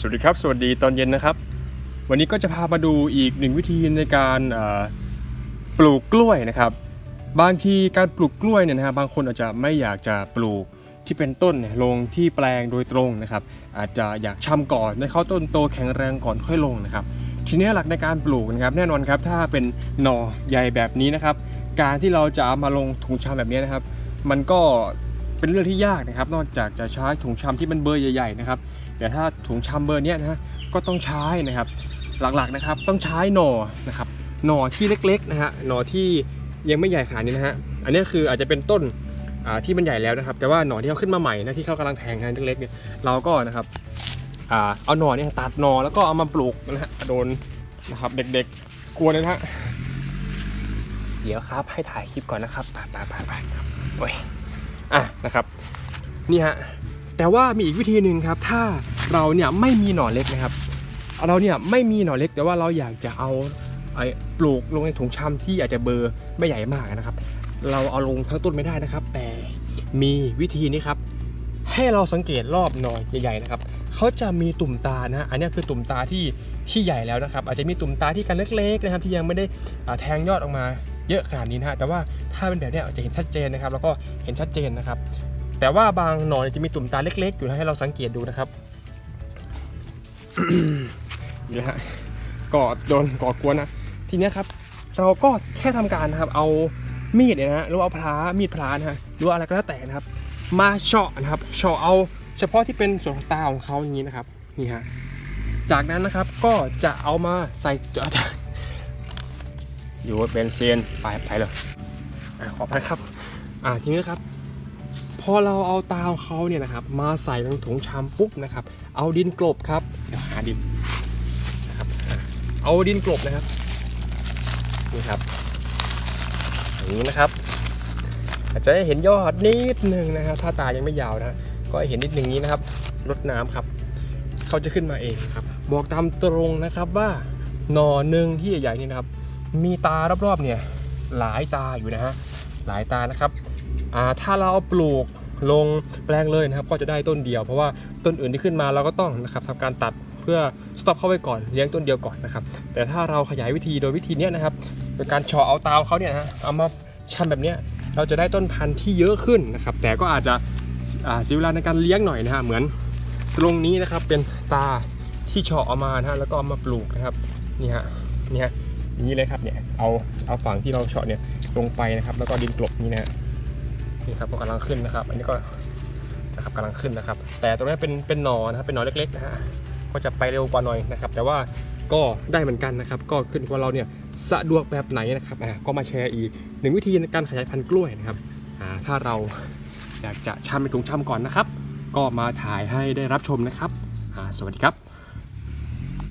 สวัสดีครับ สวัสดีตอนเย็นนะครับ วันนี้ก็จะพามาดูอีกหนึ่งวิธีในการปลูกกล้วยนะครับ บางทีการปลูกกล้วยเนี่ยนะฮะบางคนอาจจะไม่อยากจะปลูกที่เป็นต้นลงที่แปลงโดยตรงนะครับ อาจจะอยากชำก่อนให้เขาต้นโตแข็งแรงก่อนค่อยลงนะครับ ทีนี้หลักในการปลูกนะครับ แน่นอนครับถ้าเป็นหน่อใหญ่แบบนี้นะครับ การที่เราจะมาลงถุงชำแบบนี้นะครับ มันก็เป็นเรื่องที่ยากนะครับ นอกจากจะใช้ถุงชำที่มันเบอร์ใหญ่ ๆ นะครับ แต่ถ้าถุงชำเบอร์เนี้ยนะฮะก็ต้องใช้นะครับหลักๆนะครับต้องใช้หน่อนะครับหน่อที่เล็กๆนะฮะหน่อที่ยังไม่ใหญ่ขนาดนี้นะฮะอันนี้คืออาจจะเป็นต้นที่มันใหญ่แล้วนะครับ แต่ว่าหน่อที่เขาขึ้นมาใหม่นะที่เขากำลังแทงกันเล็กๆเนี่ยเราก็นะครับอเอาหน่อเนี่ยตัดหน่อแล้วก็เอามาปลูกนะฮะโดนนะครับเด็กๆกลัวนะฮะเดี๋ยวครับให้ถ่ายคลิปก่อนนะครับไปไปไปไปโอ้ยอะนะครับ นี่ฮะ แต่ว่ามีอีกวิธีหนึ่งครับ ถ้าเราเนี่ยไม่มีหน่อเล็กนะครับ เราเนี่ยไม่มีหน่อเล็ก แต่ว่าเราอยากจะเอาไอ้ปลูกลงในถุงชำที่อาจจะเบอร์ไม่ใหญ่มากนะครับ เราเอาลงทั้งต้นไม่ได้นะครับ แต่มีวิธีนี้ครับ ให้เราสังเกตรอบหน่อใหญ่ๆนะครับเขาจะมีตุ่มตานะฮะอันนี้คือตุ่มตาที่ที่ใหญ่แล้วนะครับ อาจจะมีตุ่มตาที่กันเล็กๆนะครับ ที่ยังไม่ได้แทงยอดออกมาเยอะขนาดนี้นะฮะแต่ว่าถ้าเป็นแบบนี้จะเห็นชัดเจนนะครับ แล้วก็เห็นชัดเจนนะครับ แต่ว่าบางหน่อนจะมีตุ่มตาเล็ก ๆ อยู่นะให้เราสังเกตดูนะครับนี่ฮะก็โดนก่อกวนนะทีนี้ครับ เราก็แค่ทำการนะครับ เอามีดเนี่ยนะฮะหรือว่าเอาพลามีดพลานะฮะหรืออะไรก็แล้วแต่นะครับ มาเฉาะนะครับเฉาะเอาเฉพาะที่เป็นส่วนตาของเขาอย่างนี้นะครับนี่ฮะจากนั้นนะครับก็จะเอามาใส่อยู่เป็นเซียนไปไปเลยอขอไปครับ อ่าทีนี้ครับ อเราเอาตาของเขาเนี่ยนะครับ มาใส่ลงถุงชามปุ๊บนะครับ เอาดินกลบครับเดี๋ยวหาดินนะครับเอาดินกลบนะครับนี่ครับอย่างนี้นะครับ อาจจะเห็นยอดนิดนึงนะครับ ถ้าตายังไม่ยาวนะก็เห็นนิดนึงนี้นะครับรดน้ำครับ เขาจะขึ้นมาเองครับ บอกตามตรงนะครับว่าหน่อหนึ่งที่ใหญ่ๆนี่นะครับ มีตารอบๆเนี่ยหลายตาอยู่นะฮะหลายตานะครับอ่าถ้าเราเอาปลูก ลงแปลงเลยนะครับ ก็จะได้ต้นเดียว เพราะว่าต้นอื่นที่ขึ้นมาเราก็ต้องนะครับทำการตัดเพื่อสต็อปเข้าไว้ก่อนเลี้ยงต้นเดียวก่อนนะครับ แต่ถ้าเราขยายวิธีโดยวิธีนี้นะครับโดยการเฉาะเอาตาเขาเนี่ยนะเอามาชำแบบนี้เราจะได้ต้นพันธุ์ที่เยอะขึ้นนะครับ แต่ก็อาจจะอ่าเสียเวลาในการเลี้ยงหน่อยนะฮะเหมือนตรงนี้นะครับเป็นตาที่เฉาะเอามานะฮะแล้วก็เอามาปลูกนะครับนี่ฮะนี่ฮะนี้เลยครับเนี่ยเอาเอาฝั่งที่เราเฉาะเนี่ยลงไปนะครับ แล้วก็ดินกลบนี่นะฮะ นี่ครับก็กำลังขึ้นนะครับ อันนี้ก็นะครับกำลังขึ้นนะครับ แต่ตรงนี้เป็นเป็นหนอนะครับเป็นหนอเล็กๆนะฮะก็จะไปเร็วกว่าหน่อยนะครับ แต่ว่าก็ได้เหมือนกันนะครับ ก็ขึ้นกว่าเราเนี่ยสะดวกแบบไหนนะครับอ่าก็มาแชร์อีกหนึ่งวิธีในการขยายพันธุ์กล้วยนะครับอ่าถ้าเราอยากจะช่ำเป็นถุงช่ำก่อนนะครับ ก็มาถ่ายให้ได้รับชมนะครับอ่าสวัสดีครับ